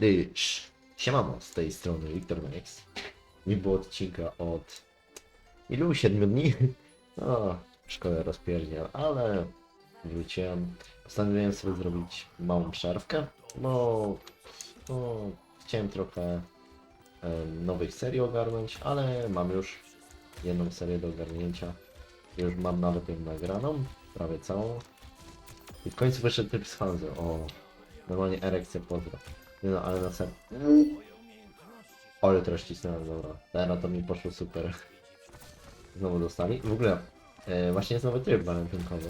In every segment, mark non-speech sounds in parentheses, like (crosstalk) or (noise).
Sz, siemano, z tej strony Wiktor Max. Nie było odcinka od ilu? Siedmiu dni? (laughs) No, szkołę rozpierdziel, ale wróciłem. Postanowiłem sobie zrobić małą przerwkę, bo no, chciałem trochę em, nowych serii ogarnąć, ale mam już jedną serię do ogarnięcia. Już mam nawet ją nagraną, prawie całą. I w końcu wyszedł tryb z Hanzo. O, normalnie erekcja pozdro. Nie no, ale na serio. Ale teraz cisnąłem, dobra. Teraz to mi poszło super. Znowu dostali. W ogóle, e, właśnie jest nowy tryb walentynkowy.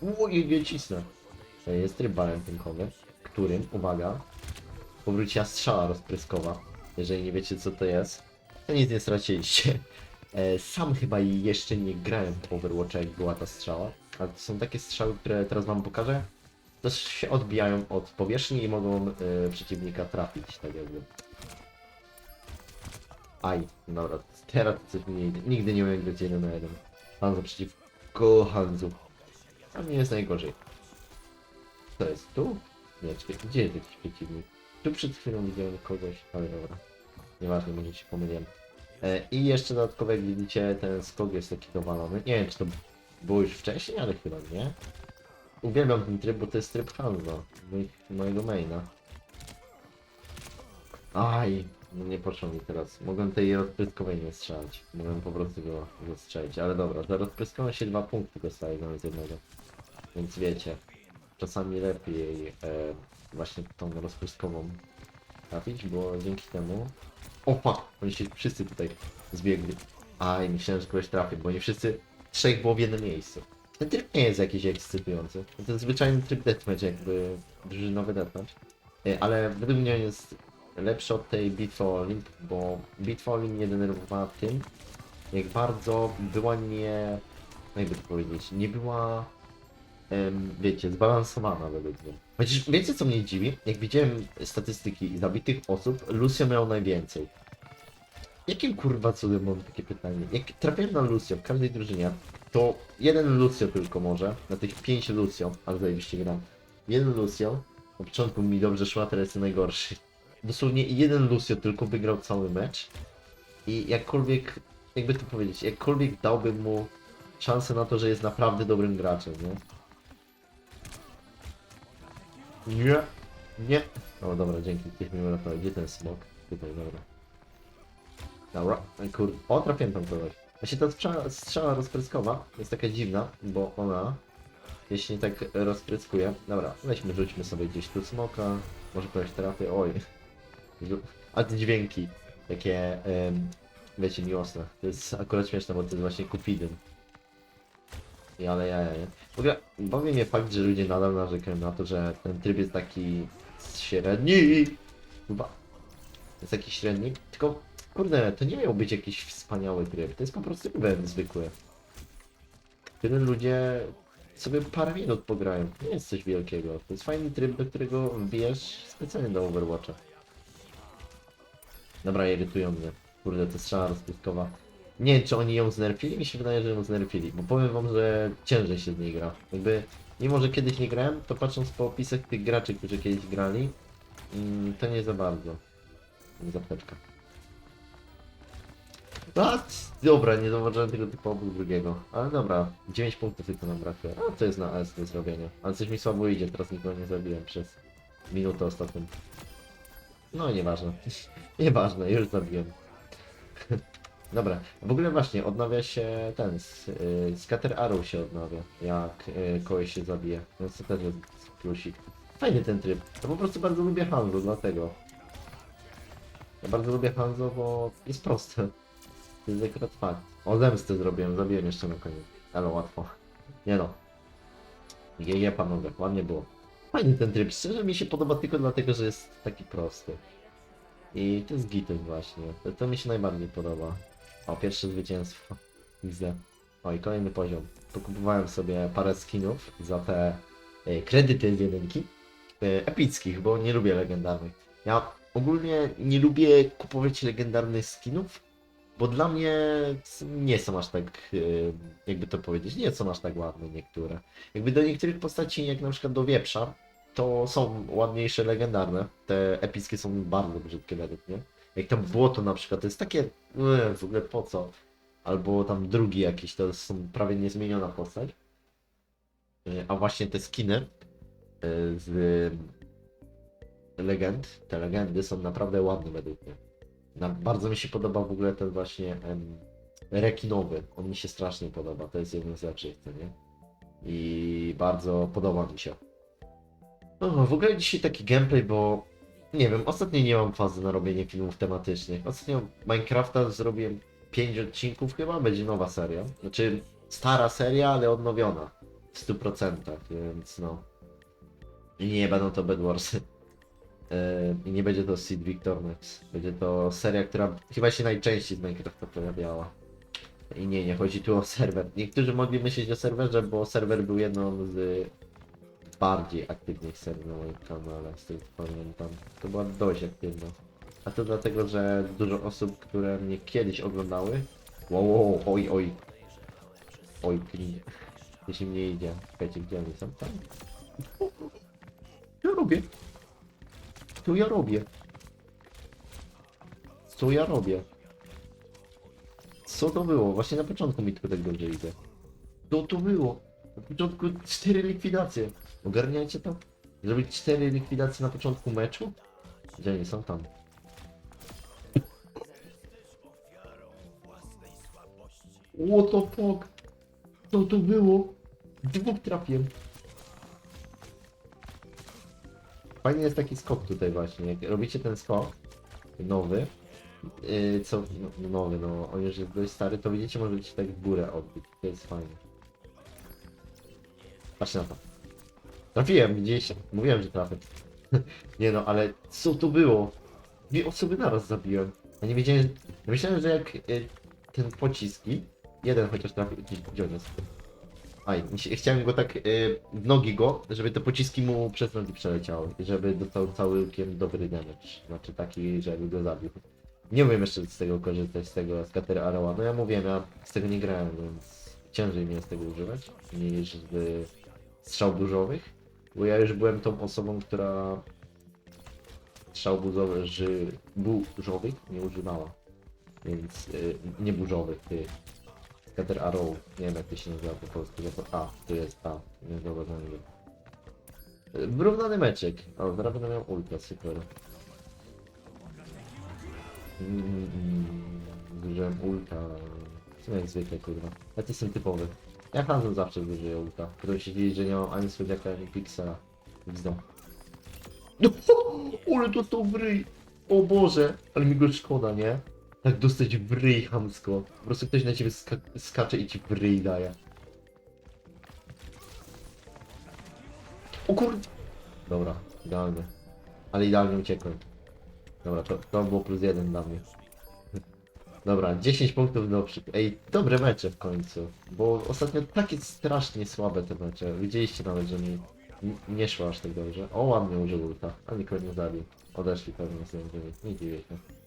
Uj, nie cisnę. E, jest tryb walentynkowy, którym, uwaga, powróciła strzała rozpryskowa. Jeżeli nie wiecie co to jest, to nic nie straciliście. (laughs) E, sam chyba jeszcze nie grałem w Overwatcha jak była ta strzała, ale to są takie strzały, które teraz wam pokażę. To się odbijają od powierzchni i mogą e, przeciwnika trafić, tak jakby. Aj, dobra, teraz coś nie. Nigdy nie umiem grać jeden na jeden. Hanzo przeciwko Hanzu. A mnie jest najgorzej. To jest tu? Nie, czekaj, gdzie jest jakiś przeciwnik? Tu przed chwilą widziałem kogoś, ale dobra. Nieważne, może się pomyliłem. E, I jeszcze dodatkowo, jak widzicie, ten skok jest taki dowalony. Nie wiem, czy to było już wcześniej, ale chyba nie. Uwielbiam ten tryb, bo to jest tryb Hanzo, mój, mojego maina. Aj, no nie poszło mi teraz. Mogłem tej rozpryskowej nie strzelać. Mogłem po prostu go zastrzelić, ale dobra, za rozpryską się dwa punkty dostaje zamiast jednego. Więc wiecie, czasami lepiej e, właśnie tą rozpryskową trafić, bo dzięki temu... O fuck, oni się wszyscy tutaj zbiegli. Aj, myślałem, że kogoś trafię, bo nie wszyscy trzech było w jednym miejscu. Ten tryb nie jest jakiś ekscytujący. To zwyczajny tryb deathmatch, jakby drużynowy deathmatch. E, Ale według mnie jest lepszy od tej for Olymp, bo for Olymp mnie denerwowała tym, jak bardzo była nie... jakby to powiedzieć, nie była wiecie, zbalansowana według mnie. Chociaż wiecie co mnie dziwi? Jak widziałem statystyki zabitych osób, Lucio miał najwięcej. Jakim kurwa cudem mam takie pytanie? Jak trafiłem na Lucio w każdej drużynie, to jeden Lucio tylko może, na tych pięć Lucio, ale zajebiście gram. Jeden Lucio, na początku mi dobrze szła, teraz jest najgorszy. Dosłownie jeden Lucio tylko wygrał cały mecz i jakkolwiek, jakby to powiedzieć, jakkolwiek dałbym mu szansę na to, że jest naprawdę dobrym graczem, nie? Nie, nie. O dobra, dzięki, ktoś mnie uratował. Gdzie ten smok? Tutaj, dobra. Dobra, kur... O, trafiłem tam kogoś. Właśnie ta strzała, strzała rozpryskowa jest taka dziwna, bo ona, jeśli tak rozpryskuje... Dobra, weźmy, rzućmy sobie gdzieś tu smoka, może kogoś trafię, oj. A te dźwięki, takie, em, wiecie, miłosne. To jest akurat śmieszne, bo to jest właśnie Cupidyn. I ale ja, ja, nie. W ogóle bawi mnie fakt, że ludzie nadal narzekają na to, że ten tryb jest taki średni. Chyba. Jest taki średni. Tylko, kurde, to nie miał być jakiś wspaniały tryb. To jest po prostu event zwykły. Który ludzie sobie parę minut pograją. To nie jest coś wielkiego. To jest fajny tryb, do którego wbijesz specjalnie do Overwatcha. Dobra, irytują mnie. Kurde, to strzała rozpustkowa. Nie wiem, czy oni ją znerfili, mi się wydaje, że ją znerfili, bo powiem wam, że ciężej się z niej gra. Jakby, mimo że kiedyś nie grałem, to patrząc po opisach tych graczy, którzy kiedyś grali, mm, to nie za bardzo. Zapteczka. C- dobra, nie zauważyłem tego typu obok drugiego. Ale dobra, 9 punktów tylko nam brakuje. A, to jest na S do zrobienia. Ale coś mi słabo idzie, teraz nikogo nie zabiłem przez minutę ostatnią. No, nieważne. (laughs) nieważne, już zabiłem. (laughs) Dobra, w ogóle właśnie odnawia się ten, s- y, Scatter Arrow się odnawia, jak y, kogoś się zabije, więc to też jest plusik. Fajny ten tryb, ja po prostu bardzo lubię Hanzo, dlatego. Ja bardzo lubię Hanzo, bo jest proste. Akurat fakt. O, zemstę zrobiłem, zabiłem jeszcze na koniec, ale łatwo. Nie no. Je, je panowie, ładnie było. Fajny ten tryb, szczerze mi się podoba tylko dlatego, że jest taki prosty. I to jest gitem właśnie, to, to mi się najbardziej podoba. O, pierwsze zwycięstwo. Widzę. O, i kolejny poziom. Pokupowałem sobie parę skinów za te e, kredyty z jedynki. E, epickich, bo nie lubię legendarnych. Ja ogólnie nie lubię kupować legendarnych skinów, bo dla mnie nie są aż tak, e, jakby to powiedzieć, nie są aż tak ładne niektóre. Jakby do niektórych postaci, jak na przykład do wieprza, to są ładniejsze, legendarne. Te epickie są bardzo brzydkie według mnie. Jak tam błoto na przykład, to jest takie, e, w ogóle po co? Albo tam drugi jakiś, to są prawie niezmieniona postać. E, A właśnie te skiny z legend, te legendy są naprawdę ładne według mnie. Na, bardzo mi się podoba w ogóle ten właśnie em, rekinowy. On mi się strasznie podoba. To jest jeden z lepszych, co nie? I bardzo podoba mi się. No, w ogóle dzisiaj taki gameplay, bo nie wiem, ostatnio nie mam fazy na robienie filmów tematycznych. Ostatnio Minecrafta zrobiłem 5 odcinków chyba, będzie nowa seria. Znaczy stara seria, ale odnowiona w 100%, więc no. Nie będą to Bedwarsy. (laughs) I nie będzie to Seed Victor Nex. Będzie to seria, która chyba się najczęściej z Minecrafta pojawiała. I nie, nie chodzi tu o serwer. Niektórzy mogli myśleć o serwerze, bo serwer był jedną z bardziej aktywnych serii na moim kanale, z tego co pamiętam. To była dość aktywna. A to dlatego, że dużo osób, które mnie kiedyś oglądały. Wow, wow, oj, oj. Oj, klin. Jeśli mnie idzie. Czekajcie, gdzie oni są? Tam. Ja robię. Co ja robię? Co ja robię? Co to było? Właśnie na początku mi tylko tak dobrze idzie. Co to było? Na początku cztery likwidacje. Ogarniajcie to? Zrobić cztery likwidacje na początku meczu? Gdzie oni są tam? What the fuck? Co to było? Dwóch trafiłem. Fajny jest taki skok tutaj właśnie. Jak robicie ten skok nowy, yy, co no, nowy, no on już jest dość stary, to widzicie, możecie tak w górę odbić. To jest fajne. Patrzcie na to. Trafiłem, widzieliście? Mówiłem, że trafię. (laughs) nie no, ale co to było? Dwie osoby naraz zabiłem. Ja nie wiedziałem, myślałem, że jak y, ten pociski, jeden chociaż trafił, gdzie on jest? Aj, chciałem go tak y, w nogi go, żeby te pociski mu przez nogi przeleciały i żeby dostał całkiem dobry damage. Znaczy taki, żeby go zabił. Nie umiem jeszcze z tego korzystać, z tego skater Arawa. No ja mówiłem, ja z tego nie grałem, więc ciężej mi jest tego używać niż z strzał burzowych. Bo ja już byłem tą osobą, która strzał burzowych, burzowych nie używała. Więc y, nie burzowych, ty. Scatter Arrow, nie wiem jak to się nazywa po polsku. jako- A, tu jest A, nie dobra, to nie wiem. Y, Wyrównany meczek. O, zaraz będę miał ultra, super. Mm, mm, ulta. W sumie jak zwykle, kurwa. Ja to jestem typowy. Ja Hanzo zawsze zużyję ulta. Którą się dziwi, że nie mam ani słodziaka, ani piksela. Wzdą. No, (laughs) ale to to w ryj. O Boże, ale mi go szkoda, nie? Tak dostać w ryj chamsko. Po prostu ktoś na ciebie ska skacze i ci w ryj daje. O kur... Dobra, idealnie. Ale idealnie uciekłem. Dobra, to, to było plus jeden dla mnie. Dobra, 10 punktów do przy... Ej, dobre mecze w końcu. Bo ostatnio takie strasznie słabe te mecze. Widzieliście nawet, że mi nie szło aż tak dobrze. O, ładnie użył ulta, a nikogo nie zabił. Odeszli pewnie sobie, nie dziwię się.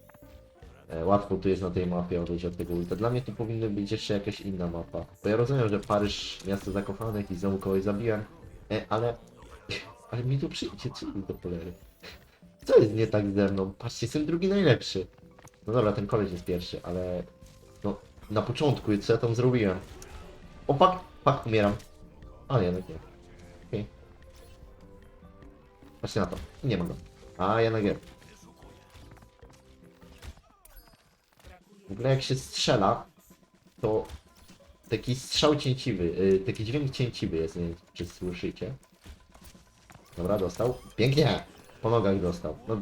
E, łatwo tu jest na tej mapie odejść od tego ulta. Dla mnie tu powinna być jeszcze jakaś inna mapa. Bo ja rozumiem, że Paryż, miasto zakochanych i znowu kogoś zabiłem, ale... (laughs) Ale mi tu przyjdzie, mi do polery? Co jest nie tak ze mną? Patrzcie, jestem drugi najlepszy. No dobra, ten koleś jest pierwszy, ale... No, na początku, co ja tam zrobiłem? O, pak, pak, umieram. Ale jednak nie. Okej. Patrzcie na to. Nie ma go. A, ja na W ogóle jak się strzela, to taki strzał cięciwy, yy, taki dźwięk cięciwy jest, nie wiem czy słyszycie. Dobra, dostał. Pięknie! Po nogach dostał. No,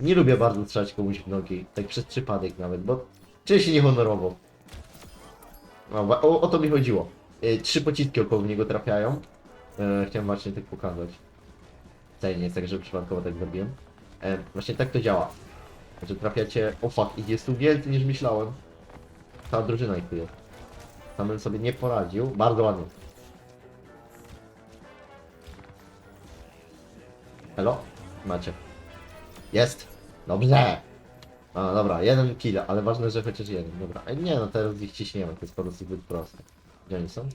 nie lubię bardzo strzelać komuś w nogi, tak przez przypadek nawet, bo czuję się niehonorowo. No, o, o to mi chodziło. Yy, trzy pociski około niego trafiają. Yy, chciałem właśnie tak pokazać. Wcale nie jest tak, że przypadkowo tak zrobiłem. E, właśnie tak to działa. Że trafiacie... O fuck, ich jest tu więcej niż myślałem. Cała drużyna ich tu jest. Sam bym sobie nie poradził. Bardzo ładnie. Hello? Macie. Jest! Dobrze! A, dobra, jeden kill, ale ważne, że chociaż jeden. Dobra, E, nie no, teraz ich ciśniemy, to jest po prostu zbyt proste. Gdzie oni są?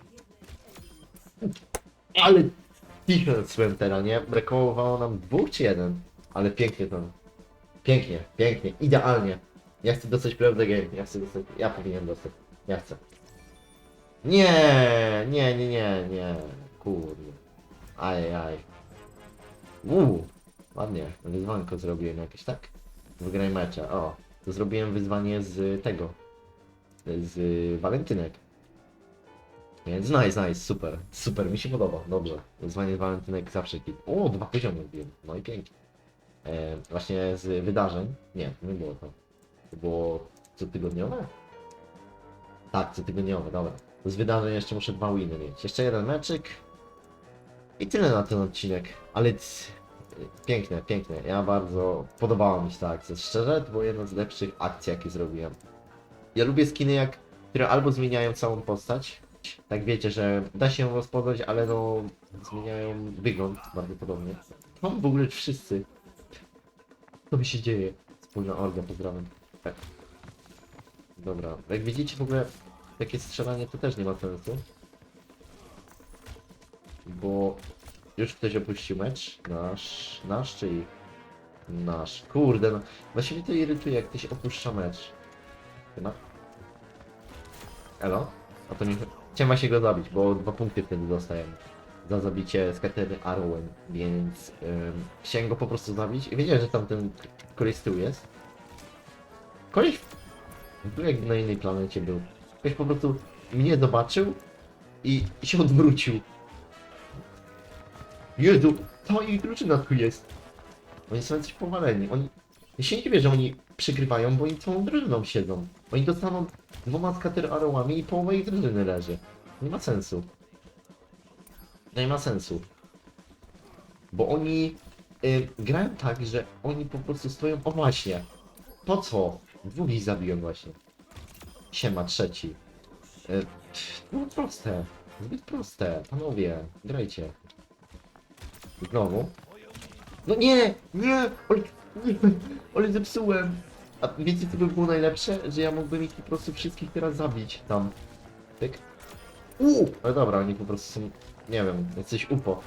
Ale Pichnąłem teraz, nie? Brakowało nam dwóch czy jeden? Ale pięknie to. Pięknie, pięknie, idealnie. Ja chcę dostać prawdę game, ja chcę dostać, ja powinien dostać, ja chcę. Nie, nie, nie, nie, nie, kurde. Aj, aj. Uuu, ładnie, wyzwanko zrobiłem jakieś, tak? Wygraj mecze, o. To zrobiłem wyzwanie z tego, z walentynek. Więc nice, nice, super, super, mi się podoba, dobrze. Wyzwanie z walentynek zawsze kit. O, dwa poziomy wbiłem, no i pięknie. E, właśnie z wydarzeń, nie, nie było to. To było cotygodniowe? Tak, cotygodniowe, dobra. Z wydarzeń jeszcze muszę dwa winy mieć. Jeszcze jeden meczyk. I tyle na ten odcinek. Ale piękne, piękne. Ja bardzo podobała mi się ta akcja. Szczerze, to była jedna z lepszych akcji, jakie zrobiłem. Ja lubię skiny, jak, które albo zmieniają całą postać. Tak wiecie, że da się ją rozpoznać, ale no zmieniają wygląd bardzo podobnie. Mam w ogóle wszyscy. Co mi się dzieje? Wspólna orga, pozdrawiam. Tak. Dobra, jak widzicie w ogóle takie strzelanie to też nie ma sensu. Bo już ktoś opuścił mecz. Nasz, nasz czy ich? Nasz. Kurde no. Właśnie mnie to irytuje jak ktoś opuszcza mecz. Chyba? Elo? A to nie... Chciałem właśnie go zabić, bo dwa punkty wtedy dostałem. Za zabicie skatery Arwen, więc ym, chciałem go po prostu zabić i wiedziałem, że tam ten koleś z tyłu jest. Koleś był jak na innej planecie był. Ktoś po prostu mnie zobaczył i się odwrócił. Jezu, to ich drużyna tu jest. Oni są jacyś powaleni. Oni... Ja się nie dziwię, że oni przegrywają, bo oni całą drużyną siedzą. Oni dostaną dwoma skater arrołami i połowa ich drużyny leży. Nie ma sensu. Nie ma sensu. Bo oni y, grają tak, że oni po prostu stoją... O właśnie. Po co? Dwóch ich zabiłem właśnie. Siema, trzeci. Y, no proste. Zbyt proste. Panowie, grajcie. Znowu. No nie! Nie! Ale, nie, (laughs) ale zepsułem! A wiecie co by było najlepsze? Że ja mógłbym ich po prostu wszystkich teraz zabić tam. Tyk. Uuu! Ale dobra, oni po prostu są, nie wiem, jacyś UFO.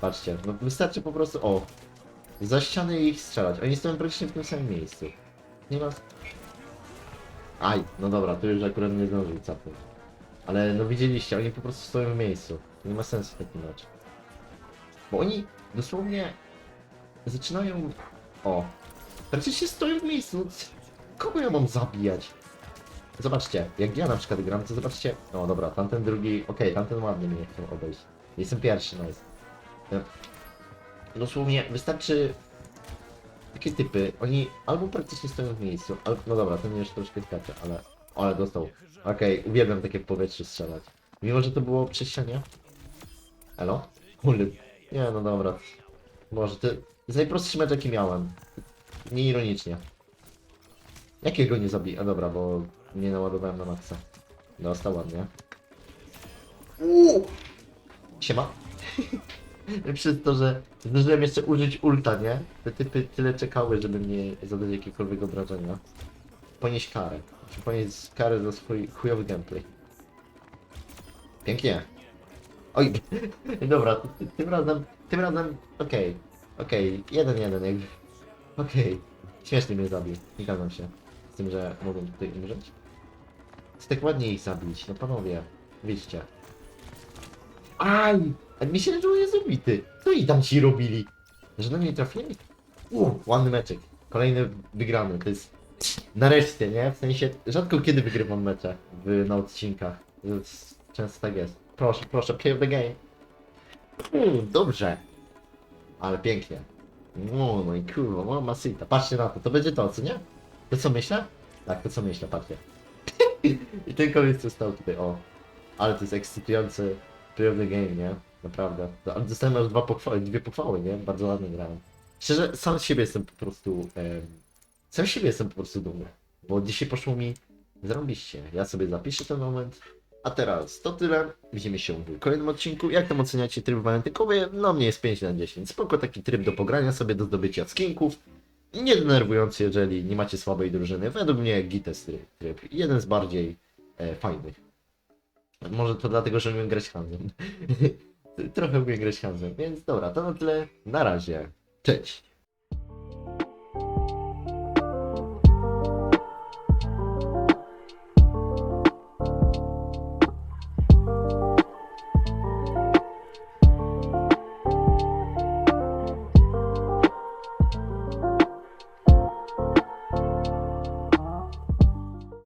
Patrzcie, no wystarczy po prostu, o. Za ściany ich strzelać. Oni stoją praktycznie w tym samym miejscu. Nie ma... Aj, no dobra, tu już akurat nie zdążył capnąć. Ale no widzieliście, oni po prostu stoją w miejscu. Nie ma sensu taki mecz. Bo oni dosłownie zaczynają... O. Praktycznie stoją w miejscu. Kogo ja mam zabijać? Zobaczcie, jak ja na przykład gram, to zobaczcie... O dobra, tamten drugi... Okej, tamten ładnie mnie chciał obejść. Jestem pierwszy, nice. E, Dosłownie wystarczy... Takie typy, oni albo praktycznie stoją w miejscu, albo... No dobra, ten już troszkę skacze, ale... Ale dostał. Okej, uwielbiam takie w powietrzu strzelać. Mimo, że to było przy ścianie. Elo? Kurde. Nie, no dobra. Może to jest najprostszy mecz jaki miałem. Nie ironicznie. Jakiego nie zabiję? A dobra, bo nie naładowałem na maksa. Dostał ładnie. Uuu! Siema. (laughs) Przez to, że zdążyłem jeszcze użyć ulta, nie? Te typy tyle czekały, żeby mnie zadać jakiekolwiek obrażenia. Ponieść karę. Czy ponieść karę za swój chujowy gameplay. Pięknie. Oj, (laughs) dobra, ty- ty- tym razem, tym razem, okej, okej, jeden, jeden, jak, okej, śmiesznie mnie zabił, nie zgadzam się z tym, że mogą tutaj umrzeć. Jest tak ładnie ich zabić, no panowie, widzicie. Aj, a mi się że jest ubity, co i tam ci robili? Że na mnie trafili? Uuu, ładny meczek, kolejny wygrany, to jest, nareszcie, nie? W sensie, rzadko kiedy wygrywam mecze w, na odcinkach, często tak jest. Proszę, proszę, play of the game. Mm, dobrze. Ale pięknie. No, no i kurwa, no masita. Patrzcie na to, to będzie to, co nie? To co myślę? Tak, to co myślę, patrzcie. I ten koleś co stał tutaj, o. Ale to jest ekscytujący the game, nie? Naprawdę. No, Ale dostałem aż dwa pochwały, dwie pochwały, nie? Bardzo ładnie grałem. Szczerze, sam z siebie jestem po prostu... Em, sam z siebie jestem po prostu dumny. Bo dzisiaj poszło mi zrobiście. Ja sobie zapiszę ten moment. A teraz to tyle. Widzimy się w kolejnym odcinku. Jak tam oceniacie tryb walentynkowy? No mnie jest 5 na 10. Spoko taki tryb do pogrania sobie, do zdobycia skinków. Nie denerwujący, jeżeli nie macie słabej drużyny. Według mnie gites tryb. tryb. Jeden z bardziej e, fajnych. Może to dlatego, że umiem grać handlem. (laughs) trochę umiem grać handlem, więc dobra, to na tyle. Na razie. Cześć.